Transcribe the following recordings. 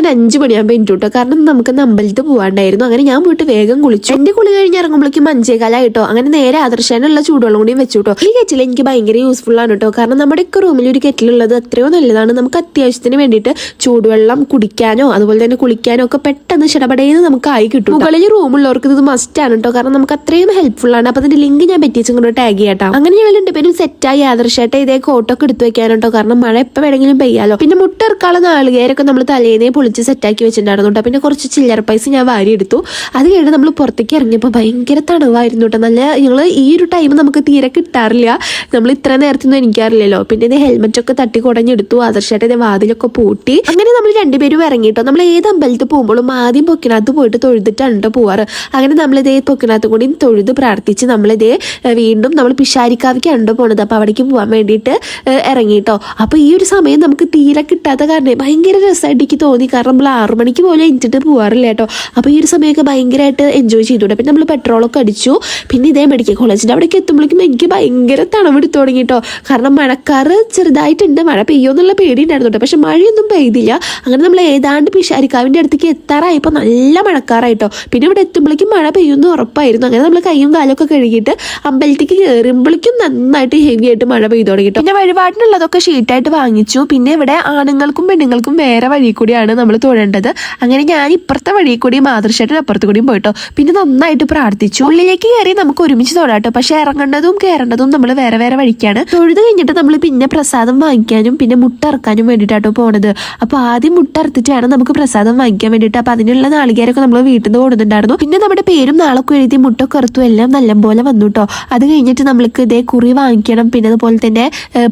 ഞാൻ അഞ്ചു മണിയാകുമ്പോൾ എണീറ്റു കാരണം നമുക്ക് അമ്പലത്തിൽ പോകാണ്ടായിരുന്നു അങ്ങനെ ഞാൻ പോയിട്ട് വേഗം കുളിച്ചു. എന്റെ കുളി കഴിഞ്ഞ് ഇറങ്ങുമ്പോഴേക്കും അഞ്ചേകാലായിട്ടോ അങ്ങനെ നേരെ ആദർശാനുള്ള ചൂടുവെള്ളം കൂടി വെച്ചു കേട്ടോ ഈ കെറ്റിൽ എനിക്ക് ഭയങ്കര യൂസ്ഫുൾ ആണ് കേട്ടോ കാരണം നമ്മുടെ ഒക്കെ റൂമിൽ ഒരു കെറ്റിലുള്ളത് എത്രയോ നല്ലതാണ്. നമുക്ക് അത്യാവശ്യത്തിന് വേണ്ടിയിട്ട് ചൂടുവെള്ളം കുടിക്കാനോ അതുപോലെ തന്നെ കുളിക്കാനോ ഒക്കെ പെട്ടെന്ന് ചിടപടയെന്ന് നമുക്ക് ആയി കിട്ടും മുകളിൽ റൂമുള്ളവർക്ക് ഇത് മസ്റ്റ് ആണ് കേട്ടോ കാരണം നമുക്ക് അത്രയും ഹെൽപ്ഫുൾ ആണ്. അപ്പൊ അതിന്റെ ലിങ്ക് ഞാൻ പറ്റിച്ച് ഇങ്ങോട്ട് ടാഗ് ചെയ്യാട്ടോ അങ്ങനെ ഞങ്ങൾ രണ്ടുപേരും സെറ്റായി ആദർശമായിട്ട് ഇതേ കോട്ടൊക്കെ എടുത്തു വെക്കാനോ കാരണം മഴ എപ്പോൾ വേണമെങ്കിലും പെയ്യാലോ. പിന്നെ മുട്ട ഇറക്കാനുള്ള നാളുകേരൊക്കെ നമ്മൾ തലേന്നേ പൊളിച്ച് സെറ്റാക്കി വെച്ചിട്ടുണ്ടായിരുന്നു കേട്ടോ പിന്നെ കുറച്ച് ചില്ലറ പൈസ ഞാൻ വാരി എടുത്തു അത് കഴിഞ്ഞ് നമ്മൾ പുറത്തേക്ക് ഇറങ്ങിയപ്പോൾ ഭയങ്കര തണുവായിരുന്നു കേട്ടോ നല്ല ഞങ്ങൾ ഈ ഒരു ടൈം നമുക്ക് തീരെ കിട്ടാറില്ല. നമ്മൾ ഇത്ര നേരത്തൊന്നും എനിക്കറിയില്ലല്ലോ പിന്നെ ഇത് ഹെൽമെറ്റ് ഒക്കെ തട്ടി കുടഞ്ഞെടുത്തു. ആദർശമായിട്ട് ഇത് വാതിലൊക്കെ പൂട്ടി. അങ്ങനെ നമ്മൾ രണ്ടുപേരും ഇറങ്ങിയിട്ടോ നമ്മൾ ഏത് അമ്പലത്തിൽ പോകുമ്പോഴും ആദ്യം പൊക്കിനകത്ത് പോയിട്ട് തൊഴുതിട്ടാണ് കേട്ടോ പോവാറ്. അങ്ങനെ നമ്മളിതേ പൊക്കിനകത്ത് കൂടി തൊഴുത് പ്രാർത്ഥിച്ച് നമ്മളിതേ വീണ്ടും നമ്മൾ പിഷാരിക്കാവിക്കാണ് ട്ടോ പോണത്. അപ്പോൾ അവിടേക്ക് പോകാൻ വേണ്ടിയിട്ട് ഇറങ്ങിയിട്ടോ അപ്പോൾ ഈ ഒരു സമയം നമുക്ക് തീരെ കിട്ടാത്ത കാരണം ഭയങ്കര രസമായിട്ട് എനിക്ക് തോന്നി. കാരണം നമ്മൾ ആറു മണിക്ക് പോലെ എഞ്ചിട്ട് പോകാറില്ല കേട്ടോ. അപ്പോൾ ഈ ഒരു സമയമൊക്കെ ഭയങ്കരമായിട്ട് എൻജോയ് ചെയ്തുകൊണ്ട് പിന്നെ നമ്മൾ പെട്രോളൊക്കെ അടിച്ചു. പിന്നെ ഇതേ മെഡിക്കൽ കോളേജിന്റെ അവിടേക്ക് എത്തുമ്പോഴേക്കും എനിക്ക് ഭയങ്കര തണവെടുത്ത് തുടങ്ങി കേട്ടോ കാരണം മഴക്കാറ് ചെറുതായിട്ടുണ്ട്. മഴ പെയ്യുമെന്നുള്ള പേടി ഉണ്ടായിരുന്നു കേട്ടോ പക്ഷെ മഴയൊന്നും പെയ്തില്ല. അങ്ങനെ നമ്മൾ ഏതാണ്ട് പിഷാരിക്കാവിന്റെ അടുത്തേക്ക് എത്താറായപ്പോൾ നല്ല മഴക്കാറായിട്ടോ. പിന്നെ ഇവിടെ എത്തുമ്പോഴേക്കും മഴ പെയ്യുമെന്ന് ഉറപ്പായിരുന്നു. അങ്ങനെ നമ്മൾ കൈയും കാലൊക്കെ കഴുകിയിട്ട് അമ്പലത്തേക്ക് കയറുമ്പോഴേക്കും നന്നായിട്ട് ഹെവി ആയിട്ട് മഴ പെയ്തു തുടങ്ങി. പിന്നെ വഴിപാടിനുള്ളതൊക്കെ ഷീറ്റായിട്ട് വാങ്ങിച്ചു. പിന്നെ ഇവിടെ ആണുങ്ങൾക്കും പെണ്ണുങ്ങൾക്കും വേറെ വഴി കൂടിയാണ് നമ്മൾ തൊഴേണ്ടത്. അങ്ങനെ ഞാൻ ഇപ്പുറത്തെ വഴി കൂടിയും ആദർശമായിട്ട് അപ്പുറത്ത് കൂടിയും പോയിട്ടോ. പിന്നെ നന്നായിട്ട് പ്രാർത്ഥിച്ചു. ഉള്ളിലേക്ക് കയറി നമുക്ക് ഒരുമിച്ച് തൊഴാട്ടോ. പക്ഷെ ഇറങ്ങേണ്ടതും കയറേണ്ടതും നമ്മൾ വേറെ വേറെ വഴിക്കാണ്. തൊഴുത് കഴിഞ്ഞിട്ട് നമ്മൾ പിന്നെ പ്രസാദം വാങ്ങിക്കാനും പിന്നെ മുട്ട ഇറക്കാനും വേണ്ടിയിട്ടാട്ടോ പോണത്. അപ്പോൾ ആദ്യം മുട്ട ഇറത്തിട്ടാണ് നമുക്ക് പ്രസാദം വാങ്ങിക്കാൻ വേണ്ടിയിട്ട് അപ്പോൾ അതിനുള്ള നാളികേരൊക്കെ നമ്മൾ വീട്ടിൽ നിന്ന് കൊടുക്കുന്നുണ്ടായിരുന്നു പിന്നെ നമ്മുടെ പേരും നാളൊക്കെ എഴുതി മുട്ടൊക്കെ ഇറത്തും എല്ലാം നല്ലപോലെ വന്നു കേട്ടോ അത് കഴിഞ്ഞിട്ട് നമ്മൾക്ക് ഇതേ കുറി വാങ്ങിക്കണം. പിന്നെ അതുപോലെ തന്നെ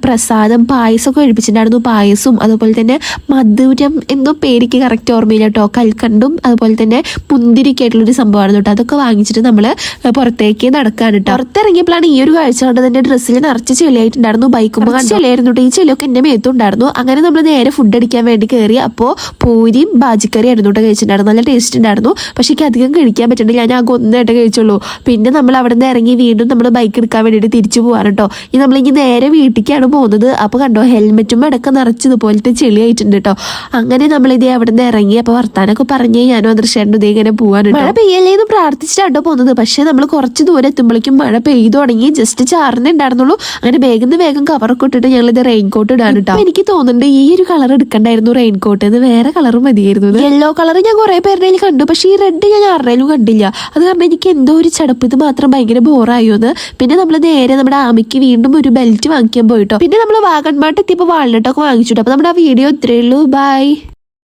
പ്രസാദം പായസമൊക്കെ ഒഴിപ്പിച്ചിട്ടുണ്ടായിരുന്നു. പായസവും അതുപോലെ തന്നെ മധുരം എന്തോ പേരിക്ക് കറക്റ്റ് ഓർമ്മയില്ല. കേട്ടോ കൽക്കണ്ടും അതുപോലെ തന്നെ മുന്തിരിയൊക്കെ ആയിട്ടുള്ളൊരു സംഭവമാണ് കേട്ടോ. അതൊക്കെ വാങ്ങിച്ചിട്ട് നമ്മൾ പുറത്തേക്ക് നടക്കാൻ കേട്ടോ. പുറത്തിറങ്ങിയപ്പോഴാണ് ഈ ഒരു കാഴ്ച കൊണ്ട് തന്നെ ഡ്രസ്സിൽ നിറച്ച് ചെളിയായിട്ടുണ്ടായിരുന്നു. ബൈക്കുമ്പോൾ ചെളിയായിരുന്നു കേട്ടോ ഈ ചെളിയൊക്കെ എന്റെ മേത്തുണ്ടായിരുന്നു അങ്ങനെ നമ്മൾ നേരെ ഫുഡ് അടിക്കാൻ വേണ്ടി കയറി അപ്പോൾ പൂരിയും ബാജിക്കറി ആയിരുന്നു കേട്ടോ കഴിച്ചിട്ടുണ്ടായിരുന്നു നല്ല ടേസ്റ്റ് ഉണ്ടായിരുന്നു. പക്ഷേ എനിക്ക് അധികം കഴിക്കാൻ പറ്റുന്നില്ല ഞാൻ ആകെ ഒന്നായിട്ട് കഴിച്ചുള്ളൂ. പിന്നെ നമ്മൾ അവിടെ നിന്ന് ഇറങ്ങി വീണ്ടും നമ്മൾ ബൈക്ക് എടുക്കാൻ വേണ്ടിയിട്ട് തിരിച്ചു പോകാൻ കേട്ടോ. ഇനി നമ്മളിങ്ങനെ നേരെ വീട്ടിലേക്കാണ് പോകുന്നത്. അപ്പോൾ കണ്ടോ ഹെൽമെറ്റും അടക്കം നിറച്ചതുപോലത്തെ ചെളിയായിട്ടുണ്ട് കേട്ടോ. അങ്ങനെ നമ്മളിതേ അവിടെ നിന്ന് ഇറങ്ങി. അപ്പോൾ വർത്താനൊക്കെ പറഞ്ഞേ ഞാനും അദൃശ്യം ദേ ഇങ്ങനെ പോകാൻ മഴ പെയ്യല്ലേന്ന് പ്രാർത്ഥിച്ചിട്ടാട്ടോ പോകുന്നത്. പക്ഷേ നമ്മൾ കുറച്ച് ദൂരം എത്തുമ്പോഴേക്കും മഴ പെയ്തു തുടങ്ങി. ജസ്റ്റ് ചാറിനുണ്ടായിരുന്നുള്ളൂ. അങ്ങനെ വേഗം വേഗം കവറൊക്കെ ഇട്ടിട്ട് ഞങ്ങൾ ഇത് റെയിൻകോട്ട് ഇടാൻ കേട്ടോ. എനിക്ക് തോന്നുന്നുണ്ട് ഈ ഒരു കളർ എടുക്കണ്ടായിരുന്നു റെയിൻകോട്ട് എന്ന് വേറെ കളർ മതിയായിരുന്നു യെല്ലോ കളർ ഞാൻ കുറെ പേരുടെ കണ്ടു. പക്ഷേ ഈ റെഡ് ഞാൻ ആരുടെയും കണ്ടില്ല. അത് കാരണം എനിക്ക് എന്തോ ഒരു ചടപ്പ്. ഇത് മാത്രം ഭയങ്കര ബോറായോന്ന് പിന്നെ നമ്മൾ നേരെ നമ്മുടെ ആമയ്ക്ക് വീണ്ടും ഒരു ബെൽറ്റ് വാങ്ങിക്കാൻ പോയിട്ടോ. പിന്നെ നമ്മൾ വാഗൺമാട്ട് എത്തിയപ്പോൾ വാൾനട്ടൊക്കെ വാങ്ങിച്ചിട്ടോ അപ്പൊ നമ്മുടെ ആ വീഡിയോ ഇത്രയേ ഉള്ളൂ. ബൈ